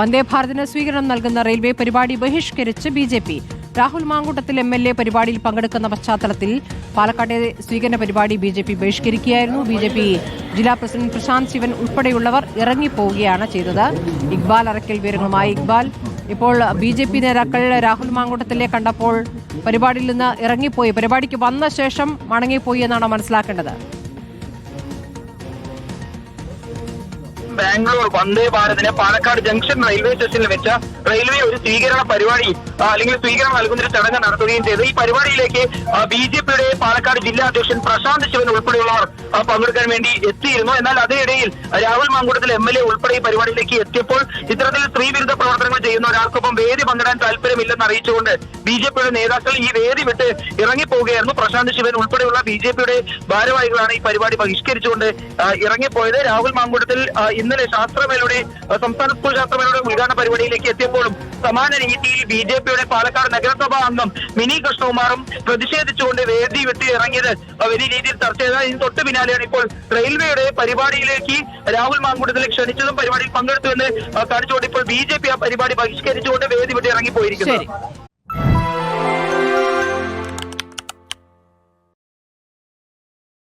വന്ദേ ഭാരതിന് സ്വീകരണം നൽകുന്ന റെയിൽവേ പരിപാടി ബഹിഷ്കരിച്ച് B J P. Rahul Mamkootathil M L A പരിപാടിയിൽ പങ്കെടുക്കുന്ന പശ്ചാത്തലത്തിൽ പാലക്കാട്ടെ സ്വീകരണ പരിപാടി ബി ജെ പി ബഹിഷ്കരിക്കുകയായിരുന്നു. ബി ജെ പി ജില്ലാ പ്രസിഡന്റ് പ്രശാന്ത് ശിവൻ ഉൾപ്പെടെയുള്ളവർ ഇറങ്ങിപ്പോവുകയാണ് ചെയ്തത്. ഇക്ബാൽ അറക്കൽ വിവരങ്ങളുമായി ഇക്ബാൽ. ഇപ്പോൾ ബി ജെ പി നേതാക്കൾ രാഹുൽ മാങ്കൂട്ടത്തിലെ കണ്ടപ്പോൾ പരിപാടിയിൽ നിന്ന് ഇറങ്ങിപ്പോയി. പരിപാടിക്ക് വന്ന ശേഷം മടങ്ങിപ്പോയി എന്നാണ് മനസ്സിലാക്കേണ്ടത്. ബാംഗ്ലൂർ വന്ദേ ഭാരതിന് പാലക്കാട് ജംഗ്ഷൻ റെയിൽവേ സ്റ്റേഷനിൽ വെച്ച റെയിൽവേ ഒരു സ്വീകരണ പരിപാടി അല്ലെങ്കിൽ സ്വീകരണം നൽകുന്ന ഒരു ചടങ്ങ് നടത്തുകയും ചെയ്തു. ഈ പരിപാടിയിലേക്ക് ബി ജെ പിയുടെ പാലക്കാട് ജില്ലാ അധ്യക്ഷൻ പ്രശാന്ത് ശിവൻ ഉൾപ്പെടെയുള്ളവർ പങ്കെടുക്കാൻ വേണ്ടി എത്തിയിരുന്നു. എന്നാൽ അതിനിടയിൽ Rahul Mamkootathil M L A ഉൾപ്പെടെ ഈ പരിപാടിയിലേക്ക് എത്തിയപ്പോൾ ഇത്തരത്തിൽ സ്ത്രീവിരുദ്ധ പ്രവർത്തനങ്ങൾ ചെയ്യുന്ന ഒരാൾക്കൊപ്പം വേദി പങ്കിടാൻ താല്പര്യമില്ലെന്ന് അറിയിച്ചുകൊണ്ട് ബി ജെ പിയുടെ നേതാക്കൾ ഈ വേദി വിട്ട് ഇറങ്ങിപ്പോവുകയായിരുന്നു. പ്രശാന്ത് ശിവൻ ഉൾപ്പെടെയുള്ള ബി ജെ പിയുടെ ഭാരവാഹികളാണ് ഈ പരിപാടി ബഹിഷ്കരിച്ചുകൊണ്ട് ഇറങ്ങിപ്പോയത്. രാഹുൽ മാങ്കൂട്ടത്തിൽ ഇന്നലെ ശാസ്ത്രമേലയുടെ സംസ്ഥാന സ്കൂൾ ശാസ്ത്രമേലയുടെ ഉദ്ഘാടന പരിപാടിയിലേക്ക് എത്തിയപ്പോഴും സമാന രീതിയിൽ ബി ജെ പിയുടെ പാലക്കാട് നഗരസഭാ അംഗം മിനി കൃഷ്ണകുമാറും പ്രതിഷേധിച്ചുകൊണ്ട് വേദി വിട്ട് ഇറങ്ങിയത് വലിയ രീതിയിൽ ചർച്ച ചെയ്ത ഇതിന് തൊട്ട് പിന്നാലെയാണ് ഇപ്പോൾ റെയിൽവേയുടെ പരിപാടിയിലേക്ക് രാഹുൽ മാങ്കൂട്ടത്തിൽ ക്ഷണിച്ചതും പരിപാടിയിൽ പങ്കെടുത്തു എന്ന് കാണിച്ചുകൊണ്ട് ഇപ്പോൾ ബി ജെ പി ആ പരിപാടി ബഹിഷ്കരിച്ചുകൊണ്ട് വേദി വിട്ട് ഇറങ്ങിപ്പോയിരിക്കുന്നത് serie.